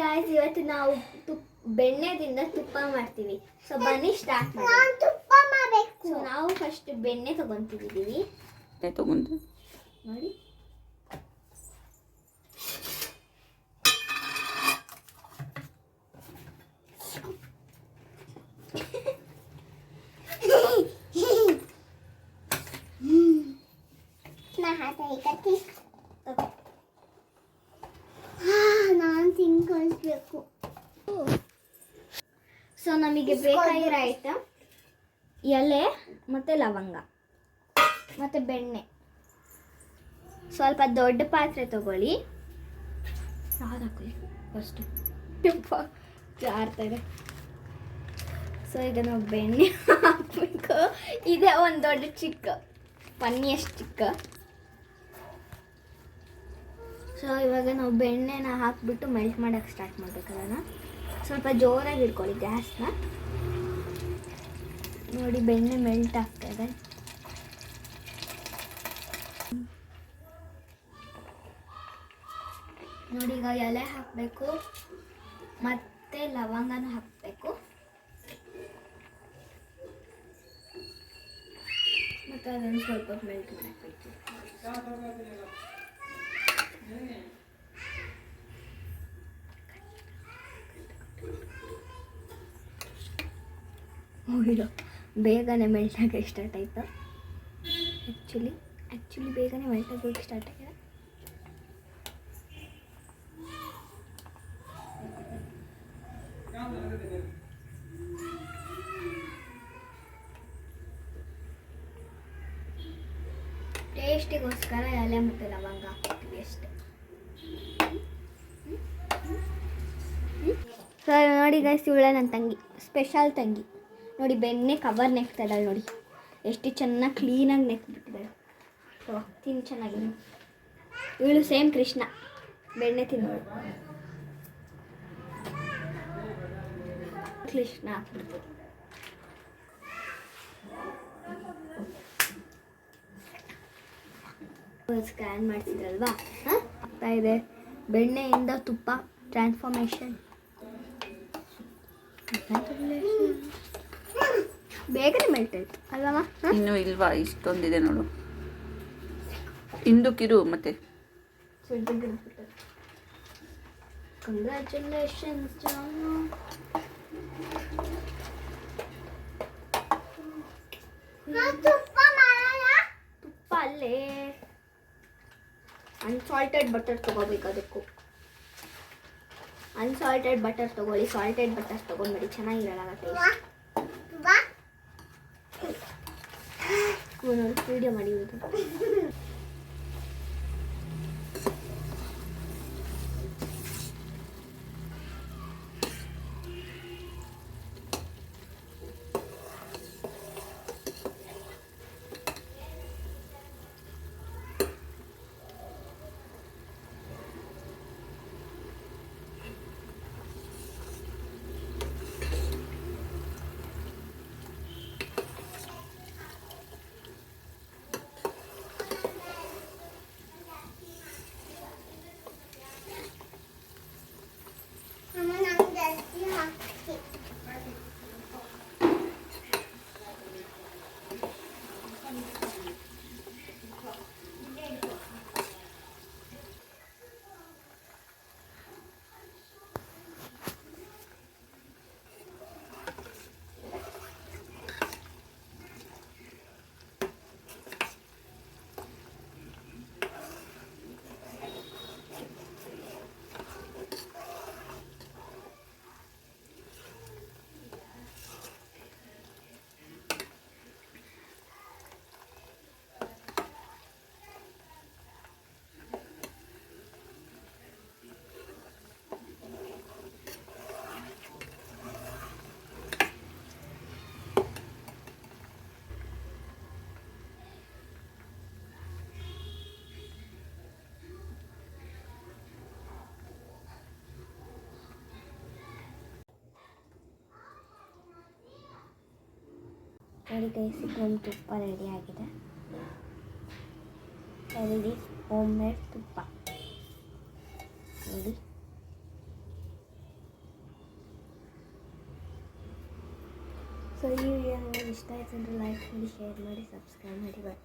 Guys ಇವತ್ತು ನಾವು ತುಪ್ಪ ಬೆಣ್ಣೆದಿಂದ ತುಪ್ಪ ಮಾಡ್ತೀವಿ. ಸೊ ಬನ್ನಿ ಸ್ಟಾರ್ಟ್ ನಾನು ತುಪ್ಪ ಮಾಡಬೇಕು. ಸೊ ನಾವು ಫಸ್ಟ್ ಬೆಣ್ಣೆ ತಗೊಂತಿದ್ದೀವಿ. ತಗೊಂಡು. ನೋಡಿ. ನಾ ಹಾತ ಈಗ ನಾನು ತಿನ್ಕೊಳ್ಸ್ಬೇಕು ಸೊ ನಮಗೆ ಬೇಕಾಗಿರೋ ಐಟಮ್ ಎಲೆ ಮತ್ತು ಲವಂಗ ಮತ್ತು ಬೆಣ್ಣೆ. ಸ್ವಲ್ಪ ದೊಡ್ಡ ಪಾತ್ರೆ ತಗೊಳ್ಳಿ. ಹಾಕಿ ಫಸ್ಟು ಜಾರ್ತಾರೆ ಸೊ ಈಗ ನಾವು ಬೆಣ್ಣೆ ಹಾಕಬೇಕು. ಇದೆ ಒಂದು ದೊಡ್ಡ ಚಿಕ್ಕ ಪನ್ನಿಯಷ್ಟು ಚಿಕ್ಕ. ಸೊ ಇವಾಗ ನಾವು ಬೆಣ್ಣೆನ ಹಾಕ್ಬಿಟ್ಟು ಮೆಲ್ಟ್ ಮಾಡೋಕ್ಕೆ ಸ್ಟಾರ್ಟ್ ಮಾಡಬೇಕು ಅದನ್ನು. ಸ್ವಲ್ಪ ಜೋರಾಗಿ ಇಟ್ಕೊಳ್ಳಿ ಗ್ಯಾಸ್ನ ನೋಡಿ ಬೆಣ್ಣೆ ಮೆಲ್ಟ್ ಆಗ್ತದೆ ನೋಡಿ ಈಗ ಎಲೆ ಹಾಕಬೇಕು. ಮತ್ತೆ ಲವಂಗನ ಹಾಕಬೇಕು. ಮತ್ತು ಅದನ್ನು ಸ್ವಲ್ಪ ಮೆಲ್ಟ್ ಮಾಡಬೇಕು. ಹೋಗಿಲ್ಲ ಬೇಗನೆ ಮೆಲ್ಟ್ ಆಗೋಕ್ಕೆ ಸ್ಟಾರ್ಟ್ ಆಯಿತು? ಆ್ಯಕ್ಚುಲಿ ಆ್ಯಕ್ಚುಲಿ ಬೇಗನೆ ಮೆಲ್ಟ್ ಆಗೋಕ್ಕೆ ಸ್ಟಾರ್ಟ್ ಆಗಿದೆ. ಟೇಸ್ಟಿಗೋಸ್ಕರ ಎಲೆ ಮತ್ತು ಲವಂಗ ಹಾಕ್ತೀವಿ ಅಷ್ಟೇ. ಸೊ ನೋಡಿ ಗೈಸ್ ಇವಳೆ ನನ್ನ ತಂಗಿ. ಸ್ಪೆಷಲ್ ತಂಗಿ. ನೋಡಿ, ಬೆಣ್ಣೆ ಕವರ್ ನೆಕ್ತಾ ನೋಡಿ. ಎಷ್ಟು ಚೆನ್ನಾಗಿ ಕ್ಲೀನಾಗಿ ನೆಕ್ಬಿಟ್ಟಿದ್ದಾಳೆ ತಿನ್ ಚೆನ್ನಾಗಿ. ಇವಳು ಸೇಮ್ ಕೃಷ್ಣ. ಬೆಣ್ಣೆ ತಿನ್ನೋಳು. ಕೃಷ್ಣ ಸ್ಕ್ಯಾನ್ ಮಾಡಿಸಿದ್ರಲ್ವಾ? ಹಾಂ? ಆಗ್ತಾ ಇದೆ. ಬೆಣ್ಣೆಯಿಂದ ತುಪ್ಪ ಟ್ರಾನ್ಸ್ಫಾರ್ಮೇಷನ್ ಬೇಗನೆ ಮೆಲ್ಟ್ ಆಯ್ತು ಅಲ್ವಮ್ಮ? ಹಾಂ? ಇನ್ನು ಇಲ್ವಾ? ಇಷ್ಟೊಂದಿದೆ ನೋಡು. ಹಿಂದಕ್ಕಿರು ಮತ್ತೆ? ಕಂಗ್ರ್ಯಾಚುಲೇಷನ್ಸ್ ಜಾನು ತುಪ್ಪ ತುಪ್ಪ ಅಲ್ಲೇ. ಅನ್ಸಾಲ್ಟೆಡ್ ಬಟರ್ ತಗೋಬೇಕು ಅದಕ್ಕೂ. ಅನ್ಸಾಲ್ಟೆಡ್ ಬಟರ್ ತಗೊಳ್ಳಿ. ಸಾಲ್ಟೆಡ್ ಬಟರ್ ತಗೊಂಡ್ಬಿಡಿ. ಚೆನ್ನಾಗಿರಲ್ಲ ಟೇಸ್ಟ್ ವಿಡಿಯೋ ಮಾಡಿ ಅಮ್ಮ ನೋಡಿ ಗೈಸ್ ನಮ್ಮ ತುಪ್ಪ ರೆಡಿ ಆಗಿದೆ. ರೆಡಿ ಹೋಮ್ ಮೇಡ್ ತುಪ್ಪ. ನೋಡಿ ಸೊ ಈ ವಿಡಿಯೋ ನಿಮಗೆ ಇಷ್ಟ ಆಯಿತು ಅಂದರೆ ಲೈಕ್ ಮಾಡಿ ಶೇರ್ ಮಾಡಿ ಸಬ್ಸ್ಕ್ರೈಬ್ ಮಾಡಿ ಬಾಯ್